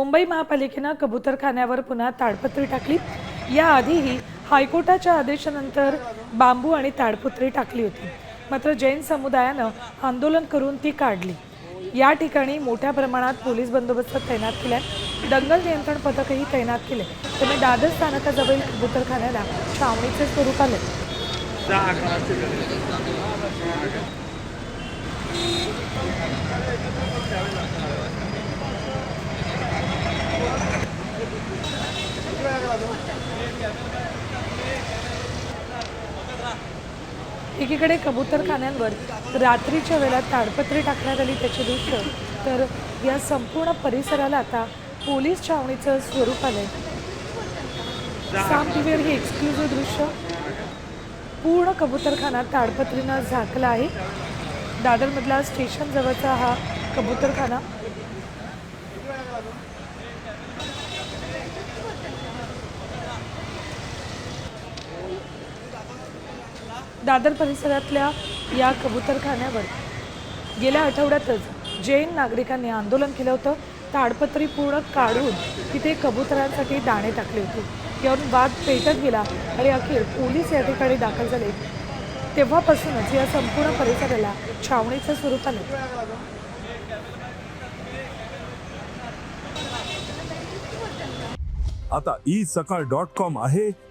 मुंबई महापालिकेनं कबूतरखान्यावर पुन्हा ताडपत्री टाकली. याआधीही हायकोर्टाच्या आदेशानंतर बांबू आणि ताडपत्री टाकली होती. मात्र जैन समुदायानं आंदोलन करून ती काढली. या ठिकाणी मोठ्या प्रमाणात पोलीस बंदोबस्त तैनात केला दंगल नियंत्रण पथकही तैनात केले. त्यामुळे दादर स्थानकाजवळील कबूतरखान्याला छावणीचे स्वरूप आले. एकीकडे कबूतरखान्यांवर रात्रीच्या वेळात ताडपत्री टाकण्यात आली त्याचे दृश्य तर या संपूर्ण परिसराला आता पोलीस छावणीचं स्वरूप आलंय. साम टीव्हीवर हे एक्सक्लुझिव्ह दृश्य. पूर्ण कबूतरखाना ताडपत्रीनं झाकला आहे. दादरमधला स्टेशन जवळचा हा कबूतरखाना. दादर परिसरातल्या या कबूतरखान्यावर गेल्या आठवड्यातच जैन नागरिकांनी आंदोलन केलं होतं. ताडपत्री पूर्ण काढून तिथे कबुतरांसाठी दाणे टाकले होते. यावरून वाद पेटत गेला आणि अखेर पोलीस या ठिकाणी दाखल झाले. तेव्हापासूनच या संपूर्ण परिसराला छावणीचं स्वरूप आलं. आता ई सकाळ डॉट कॉम आहे.